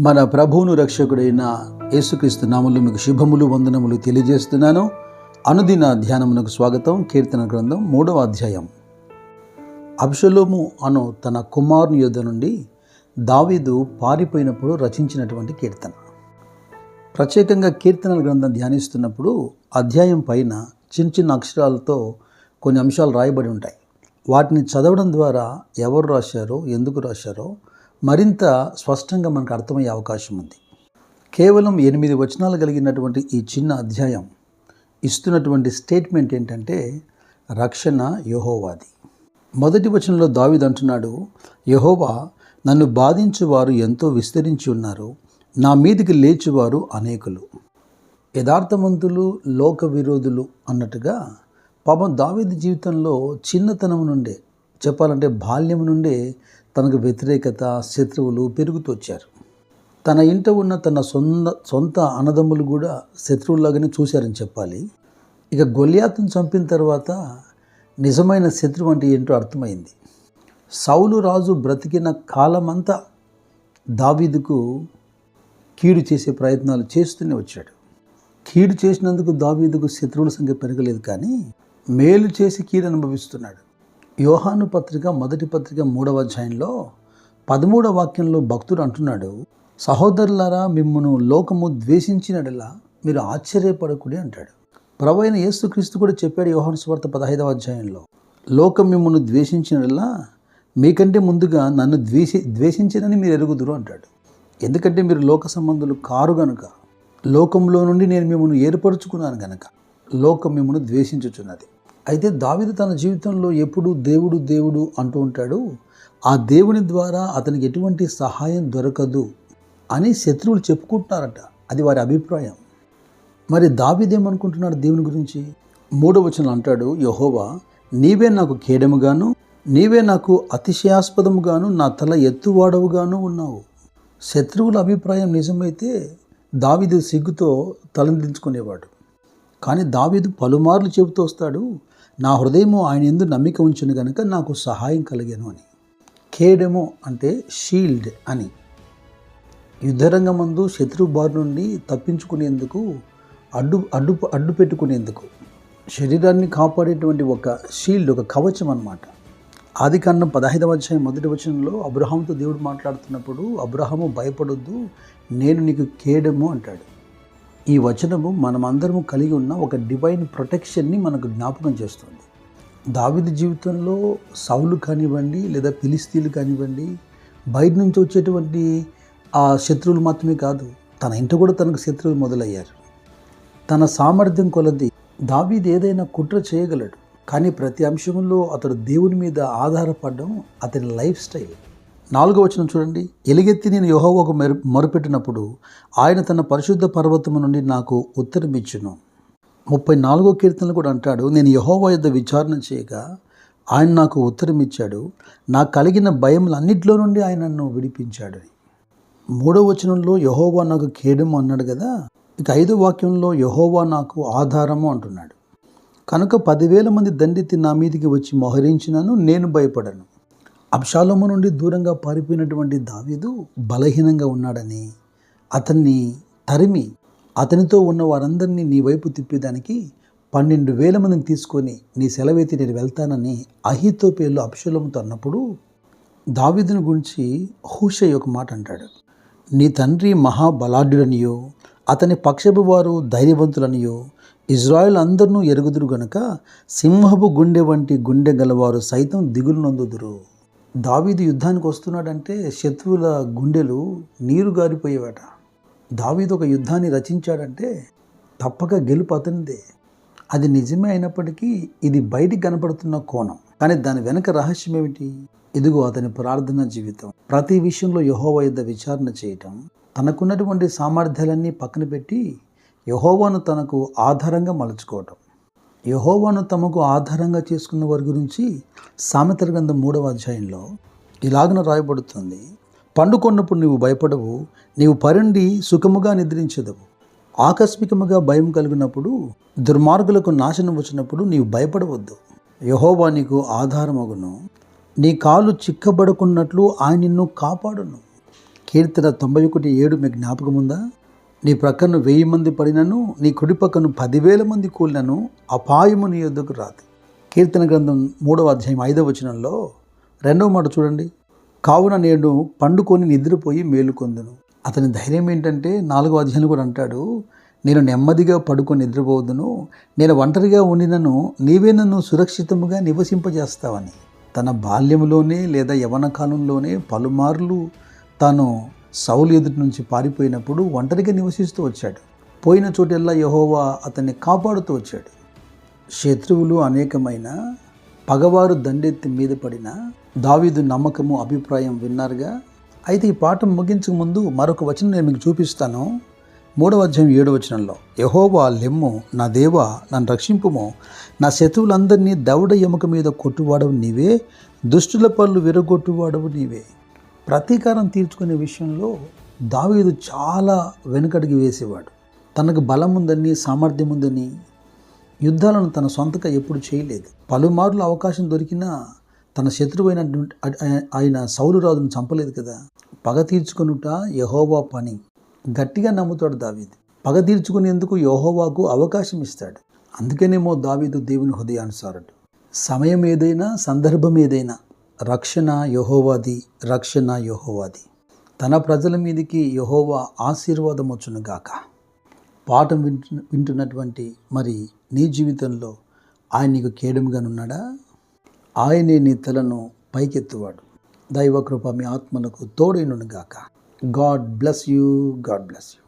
మన ప్రభువును రక్షకుడైన యేసుక్రీస్తు నామంలో మీకు శుభములు వందనములు తెలియజేస్తున్నాను. అనుదిన ధ్యానమునకు స్వాగతం. కీర్తన గ్రంథం మూడవ అధ్యాయం. అబ్షలోము అను తన కుమారుని యుద్ధ నుండి దావీదు పారిపోయినప్పుడు రచించినటువంటి కీర్తన. ప్రత్యేకంగా కీర్తనల గ్రంథం ధ్యానిస్తున్నప్పుడు అధ్యాయం పైన చిన్న చిన్న అక్షరాలతో కొన్ని అంశాలు రాయబడి ఉంటాయి. వాటిని చదవడం ద్వారా ఎవరు రాశారో ఎందుకు రాశారో మరింత స్పష్టంగా మనకు అర్థమయ్యే అవకాశం ఉంది. కేవలం ఎనిమిది వచనాలు కలిగినటువంటి ఈ చిన్న అధ్యాయం ఇస్తున్నటువంటి స్టేట్మెంట్ ఏంటంటే రక్షణ యహోవాది. మొదటి వచనంలో దావిద్ అంటున్నాడు యహోవా నన్ను బాధించువారు ఎంతో విస్తరించి ఉన్నారు. నా మీదికి లేచువారు అనేకులు. యథార్థవంతులు లోక విరోధులు అన్నట్టుగా పాపం దావీదు జీవితంలో చిన్నతనం నుండే చెప్పాలంటే బాల్యం నుండే తనకు వ్యతిరేకత శత్రువులు పెరుగుతూ వచ్చారు. తన ఇంట ఉన్న తన సొంత సొంత అన్నదమ్ములు కూడా శత్రువులాగానే చూశారని చెప్పాలి. ఇక గొలియాతును చంపిన తర్వాత నిజమైన శత్రువు అంటే ఏంటో అర్థమైంది. సౌలు రాజు బ్రతికిన కాలమంతా దావీదుకు కీడు చేసే ప్రయత్నాలు చేస్తూనే వచ్చాడు. కీడు చేసినందుకు దావీదుకు శత్రువుల సంఖ్య పెరగలేదు కానీ మేలు చేసి కీడు అనుభవిస్తున్నాడు. యోహాను పత్రిక మొదటి పత్రిక మూడవ అధ్యాయంలో పదమూడవ వాక్యంలో భక్తుడు అంటున్నాడు సహోదరులారా మిమ్మను లోకము ద్వేషించినడలా మీరు ఆశ్చర్యపడకుడి అంటాడు. ప్రభు అయిన యేసుక్రీస్తు కూడా చెప్పాడు యోహాను స్వార్త పదహైదవ అధ్యాయంలో లోకం మిమ్మల్ని ద్వేషించినడలా మీకంటే ముందుగా నన్ను ద్వేషి ద్వేషించినని మీరు ఎరుగుదురు అంటాడు. ఎందుకంటే మీరు లోక సంబంధులు కారు గనుక లోకంలో నుండి నేను మిమ్మల్ని ఏర్పరచుకున్నాను గనక లోకం మిమ్మల్ని ద్వేషించుచున్నది. అయితే దావిద తన జీవితంలో ఎప్పుడు దేవుడు దేవుడు అంటూ ఉంటాడు ఆ దేవుని ద్వారా అతనికి ఎటువంటి సహాయం దొరకదు అని శత్రువులు చెప్పుకుంటున్నారట. అది వారి అభిప్రాయం. మరి దావిదేమనుకుంటున్నాడు దేవుని గురించి? మూడవ వచనం అంటాడు యహోవా నీవే నాకు ఖేడముగాను నీవే నాకు అతిశయాస్పదముగాను నా తల ఎత్తువాడవుగాను ఉన్నావు. శత్రువుల అభిప్రాయం నిజమైతే దావిదు సిగ్గుతో తలందించుకునేవాడు. కానీ దావీదు పలుమార్లు చెబుతూ వస్తాడు నా హృదయము ఆయన ఎందు నమ్మిక ఉంచును గనుక నాకు సహాయం కలిగాను అని. కేడెమో అంటే షీల్డ్ అని. యుద్ధరంగమందు శత్రు బారి నుండి తప్పించుకునేందుకు అడ్డు అడ్డు అడ్డు పెట్టుకునేందుకు. శరీరాన్ని కాపాడేటువంటి ఒక షీల్డ్ ఒక కవచం అనమాట ఆది కాండం పదహైదవ అధ్యాయం మొదటి వచనంలో అబ్రహాంతో దేవుడు మాట్లాడుతున్నప్పుడు అబ్రహాము భయపడొద్దు నేను నీకు కేడము అంటాడు. ఈ వచనము మనమందరము కలిగి ఉన్న ఒక డివైన్ ప్రొటెక్షన్ని మనకు జ్ఞాపకం చేస్తుంది. దావిది జీవితంలో సౌలు కానివ్వండి లేదా పిలిస్తీలు కానివ్వండి బయట నుంచి వచ్చేటువంటి ఆ శత్రువులు మాత్రమే కాదు తన ఇంట కూడా తనకు శత్రువులు మొదలయ్యారు. తన సామర్థ్యం కొలది దావీది ఏదైనా కుట్ర చేయగలడు కానీ ప్రతి అంశంలో అతడు దేవుని మీద ఆధారపడడం అతని లైఫ్ స్టైల్ నాలుగో వచనం చూడండి. ఎలుగెత్తి నేను యహోవకు మెరు మొరుపెట్టినప్పుడు ఆయన తన పరిశుద్ధ పర్వతము నుండి నాకు ఉత్తరం ఇచ్చును ముప్పై నాలుగో కీర్తనలు కూడా అంటాడు నేను యహోవా యొద్ద విచారణ చేయగా ఆయన నాకు ఉత్తరం ఇచ్చాడు నాకు కలిగిన భయములన్నిటిలో నుండి ఆయన నన్ను విడిపించాడు. మూడో వచనంలో యహోవా నాకు కేడము అన్నాడు కదా ఇక ఐదో వాక్యంలో యహోవా నాకు ఆధారము అంటున్నాడు. కనుక పదివేల మంది దండెత్తి నా మీదికి వచ్చి మొహరించినను నేను భయపడను. అబ్షాలోము నుండి దూరంగా పారిపోయినటువంటి దావీదు బలహీనంగా ఉన్నాడని అతన్ని తరిమి అతనితో ఉన్న వారందరినీ నీ వైపు తిప్పేదానికి పన్నెండు వేల మందిని తీసుకొని నీ సెలవైతే నేను వెళ్తానని అహితో పేర్లు అబ్షలోముతో అన్నప్పుడు దావీదుని గురించి హూషయ్య ఒక మాట అంటాడు. నీ తండ్రి మహాబలాఢ్యుడనియో అతని పక్షపు వారు ధైర్యవంతులనియో ఇజ్రాయెల్ అందరినూ ఎరుగుదురు గనుక సింహపు గుండె వంటి గుండె గలవారు సైతం దిగులు నందుదురు. దావీదు యుద్ధానికి వస్తున్నాడంటే శత్రువుల గుండెలు నీరు గారిపోయేవాట. దావీదు ఒక యుద్ధాన్ని రచించాడంటే తప్పక గెలుపు అతనిదే. అది నిజమే అయినప్పటికీ ఇది బయటికి కనపడుతున్న కోణం. కానీ దాని వెనక రహస్యం ఏమిటి? ఇదిగో అతని ప్రార్థన జీవితం. ప్రతి విషయంలో యహోవ యుద్ధ విచారణ చేయటం తనకున్నటువంటి సామర్థ్యాలన్నీ పక్కన పెట్టి యహోవాను తనకు ఆధారంగా మలుచుకోవటం. యహోవాను తమకు ఆధారంగా చేసుకున్న వారి గురించి సామెతల గ్రంథం మూడవ అధ్యాయంలో ఇలాగన రాయబడుతుంది. పండుకొన్నప్పుడు నీవు భయపడవు నీవు పరుండి సుఖముగా నిద్రించదవు. ఆకస్మికముగా భయం కలిగినప్పుడు దుర్మార్గులకు నాశనం వచ్చినప్పుడు నీవు భయపడవద్దు. యహోవా నీకు ఆధారమగును. నీ కాలు చిక్కబడుకున్నట్లు ఆయన నిన్ను కాపాడును. కీర్తన తొంభై ఒకటి ఏడు మీకు జ్ఞాపకం ఉందా నీ ప్రక్కను వెయ్యి మంది పడినను నీ కుడి పక్కను పదివేల మంది కూలినను అపాయము నీ యొద్దకు రాదు. కీర్తన గ్రంథం మూడవ అధ్యాయం ఐదవ వచనంలో రెండవ మాట చూడండి. కావున నేను పండుకొని నిద్రపోయి మేలుకొందును అతని ధైర్యం ఏంటంటే నాలుగో అధ్యాయం కూడా అంటాడు నేను నెమ్మదిగా పడుకొని నిద్రపోవద్దును నేను ఒంటరిగా ఉండినను నీవే నన్ను సురక్షితముగా నివసింపజేస్తావని. తన బాల్యంలోనే లేదా యవన కాలంలోనే పలుమార్లు తాను సౌలు ఎదుటి నుంచి పారిపోయినప్పుడు ఒంటరిగా నివసిస్తూ వచ్చాడు. పోయిన చోటెల్లా యహోవా అతన్ని కాపాడుతూ వచ్చాడు. శత్రువులు అనేకమైన పగవారు దండెత్తి మీద పడిన దావీదు నమ్మకము అభిప్రాయం విన్నారుగా? అయితే ఈ పాఠం ముగించక ముందు మరొక వచనం నేను మీకు చూపిస్తాను. మూడవ అధ్యాయం ఏడవ వచనంలో యహోవా లెమ్ము నా దేవా నన్ను రక్షింపుము. నా శత్రువులందరినీ దవడ ఎముక మీద కొట్టువాడవు నీవే దుష్టుల పళ్ళు విరగొట్టువాడవు నీవే. ప్రతీకారం తీర్చుకునే విషయంలో దావీదు చాలా వెనుకడిగి వేసేవాడు. తనకు బలం ఉందని సామర్థ్యం ఉందని యుద్ధాలను తన సొంతగా ఎప్పుడు చేయలేదు. పలుమార్లు అవకాశం దొరికినా తన శత్రువైన ఆయన సౌలురాజును చంపలేదు కదా. పగ తీర్చుకొనుట యహోవా పని. గట్టిగా నమ్ముతాడు దావీదు. పగ తీర్చుకునేందుకు యహోవాకు అవకాశం ఇస్తాడు. అందుకనేమో దావీదు దేవుని హృదయానుసారుడు. సమయం ఏదైనా సందర్భం ఏదైనా రక్షణ యహోవాది రక్షణ యహోవాది. తన ప్రజల మీదకి యహోవా ఆశీర్వాదమొచ్చునుగాక పాఠం వింటు వింటున్నటువంటి మరి నీ జీవితంలో ఆయన నీకు కేడుముగానున్నాడా? ఆయనే నీ తలను పైకెత్తువాడు. దైవకృప మీ ఆత్మలకు తోడైనగాక God bless you God bless you.